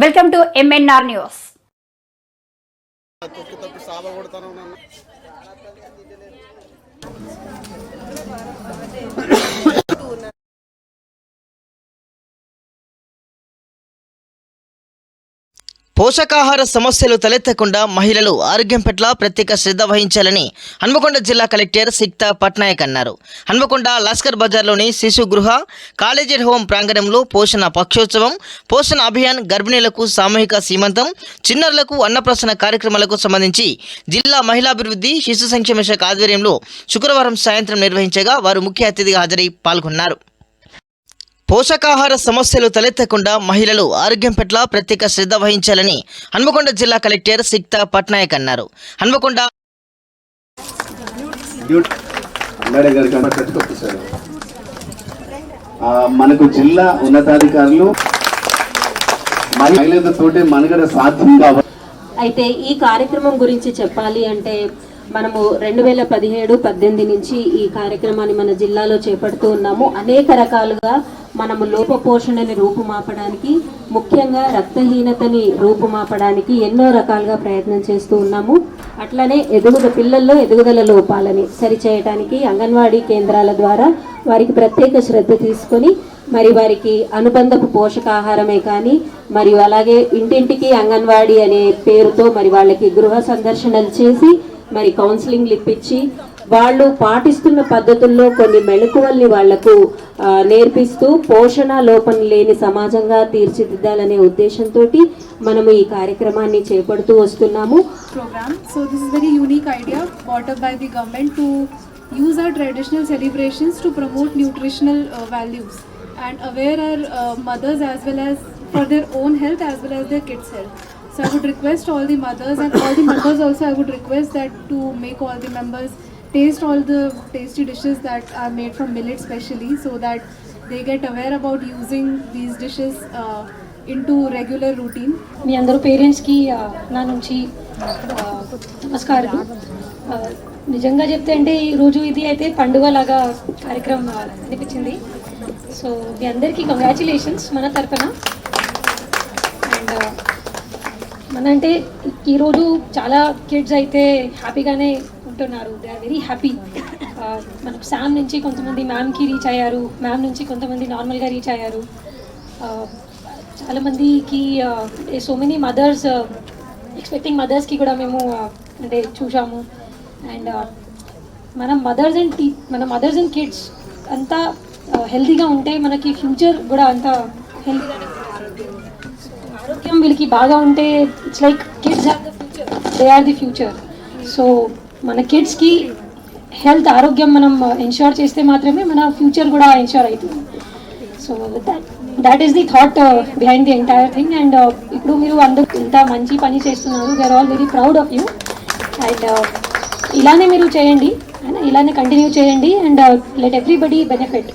Welcome to MNR news పోషకాహార సమస్యలు తలెత్తకుండా మహిళలు ఆరోగ్యం పట్ల ప్రత్యేక శ్రద్ధ వహించాలని హన్మకొండ జిల్లా కలెక్టర్ సిక్తా పట్నాయక్ అన్నారు. హన్మకొండ లస్కర్ బజార్లోని శిశు గృహ కాలేజీ హోం ప్రాంగణంలో పోషణ పక్షోత్సవం పోషణ అభియాన్ గర్భిణీలకు సామూహిక సీమంతం చిన్నారులకు అన్నప్రాసన కార్యక్రమాలకు సంబంధించి జిల్లా మహిళాభివృద్ధి శిశు సంక్షేమ శాఖ ఆధ్వర్యంలో శుక్రవారం సాయంత్రం నిర్వహించగా వారు ముఖ్య అతిథిగా హాజరై పాల్గొన్నారు. పోషకాహార సమస్యలు తలెత్తకుండా మహిళలు ఆరోగ్యం పట్ల ప్రత్యేక శ్రద్ధ వహించాలని హన్మకొండ జిల్లా కలెక్టర్ సిక్తా పట్నాయక్ అన్నారు. హన్మకొండ మనకు జిల్లా ఉన్నతాధికారులు మహిళలతోటి మనుగడ సాధ్యం కావాలి అయితే ఈ కార్యక్రమం గురించి చెప్పాలి అంటే మనము రెండు వేల పదిహేడు పద్దెనిమిది నుంచి ఈ కార్యక్రమాన్ని మన జిల్లాలో చేపడుతూ ఉన్నాము. అనేక రకాలుగా మనము లోపపోషణని రూపుమాపడానికి ముఖ్యంగా రక్తహీనతని రూపుమాపడానికి ఎన్నో రకాలుగా ప్రయత్నం చేస్తూ ఉన్నాము. అట్లనే ఎదుగుద పిల్లల్లో ఎదుగుదల లోపాలని సరిచేయటానికి అంగన్వాడీ కేంద్రాల ద్వారా వారికి ప్రత్యేక శ్రద్ధ తీసుకొని మరి వారికి అనుబంధపు పోషకాహారమే కానీ మరియు అలాగే ఇంటింటికి అంగన్వాడీ అనే పేరుతో మరి వాళ్ళకి గృహ సందర్శనలు చేసి మరి కౌన్సిలింగ్లు ఇప్పించి వాళ్ళు పాటిస్తున్న పద్ధతుల్లో కొన్ని మెళకువల్ని వాళ్ళకు నేర్పిస్తూ పోషణ లోపం లేని సమాజంగా తీర్చిదిద్దాలనే ఉద్దేశంతో మనము ఈ కార్యక్రమాన్ని చేపడుతూ వస్తున్నాము. Program so this very unique idea water by the government to use our traditional celebrations to promote nutritional values and aware our mothers as well as for their own health as well as their kids health so I would request all the mothers and all the mothers also I would request that to make all the members taste all the tasty dishes that are made from millet specially so that they get aware about using these dishes uh, into regular routine మీ అందరూ పేరెంట్స్కి ఆ, నా నుంచి ఆ, నమస్కారం ఆ, నిజంగా చెప్తే అంటే ఈరోజు ఇది అయితే పండుగ లాగా కార్యక్రమం ఆ, అనిపించింది సో మీ అందరికీ కంగ్రాచులేషన్స్ మన తరఫున అండ్ మన అంటే ఈరోజు చాలా కిడ్స్ అయితే హ్యాపీగానే ఉంటున్నారు దే ఆర్ వెరీ హ్యాపీ మనకు శామ్ నుంచి కొంతమంది మ్యామ్కి రీచ్ అయ్యారు. మ్యామ్ నుంచి కొంతమంది నార్మల్గా రీచ్ అయ్యారు. చాలామందికి సో మెనీ మదర్స్ ఎక్స్పెక్టింగ్ మదర్స్కి కూడా మేము uh, అంటే చూసాము అండ్ uh, మన మదర్స్ అండ్ టీ మన మదర్స్ అండ్ కిడ్స్ అంతా uh, హెల్తీగా ఉంటే మనకి ఫ్యూచర్ కూడా అంత హెల్తీగానే ఆరోగ్యం వీళ్ళకి బాగా ఉంటే it's like kids are the future they are the future so మన కిడ్స్కి హెల్త్ ఆరోగ్యం మనం uh, ఎన్ష్యూర్ చేస్తే మాత్రమే మన ఫ్యూచర్ కూడా ఎన్ష్యూర్ అవుతుంది. So that that is the thought behind the entire thing and ఇప్పుడు మీరు అందరూ ఇంత మంచి పని చేస్తున్నారు. They are all very proud of you and ఇలానే మీరు చేయండి. ఇలానే కంటిన్యూ చేయండి. And let everybody benefit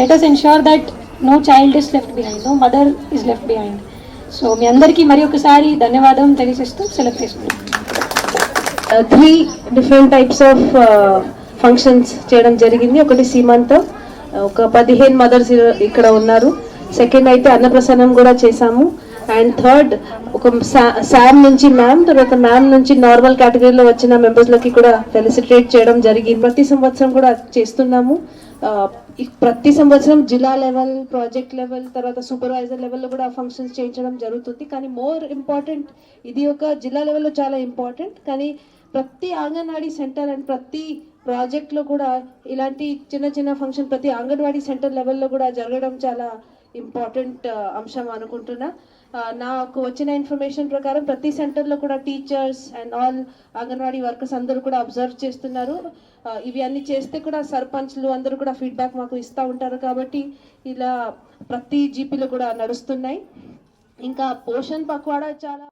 let us ensure that no child is left behind no mother is left behind so మీ అందరికీ మరి ఒకసారి ధన్యవాదం తెలియజేస్తూ సెలెక్ట్ చేసుకున్నాం three different types of functions చేయడం జరిగింది. ఒకటి సీమంత uh, ఒక పదిహేను మదర్స్ ఇక్కడ ఉన్నారు. సెకండ్ అయితే అన్నప్రసన్నం కూడా చేశాము. అండ్ థర్డ్ ఒక శామ్ నుంచి మ్యామ్ తర్వాత మ్యామ్ నుంచి నార్మల్ కేటగిరీలో వచ్చిన మెంబర్స్లకి కూడా ఫెలిసిటేట్ చేయడం జరిగింది. ప్రతి సంవత్సరం కూడా చేస్తున్నాము. ప్రతి సంవత్సరం జిల్లా లెవెల్ ప్రాజెక్ట్ లెవెల్ తర్వాత సూపర్వైజర్ లెవెల్లో కూడా ఫంక్షన్స్ చేయించడం జరుగుతుంది. కానీ మోర్ ఇంపార్టెంట్ ఇది ఒక జిల్లా లెవెల్లో చాలా ఇంపార్టెంట్. కానీ ప్రతి అంగన్వాడీ సెంటర్ అండ్ ప్రతి ప్రాజెక్ట్లో కూడా ఇలాంటి చిన్న చిన్న ఫంక్షన్ ప్రతి అంగన్వాడీ సెంటర్ లెవెల్లో కూడా జరగడం చాలా ఇంపార్టెంట్ అంశం అనుకుంటున్నా. నాకు వచ్చిన ఇన్ఫర్మేషన్ ప్రకారం ప్రతి సెంటర్లో కూడా teachers and all Anganwadi workers అందరూ కూడా అబ్జర్వ్ చేస్తున్నారు. ఇవి అన్ని చేస్తే కూడా సర్పంచ్లు అందరూ కూడా ఫీడ్బ్యాక్ మాకు ఇస్తూ ఉంటారు కాబట్టి ఇలా ప్రతి జీపీలో కూడా నడుస్తున్నాయి. ఇంకా పోషన్ పక్వాడా చాలా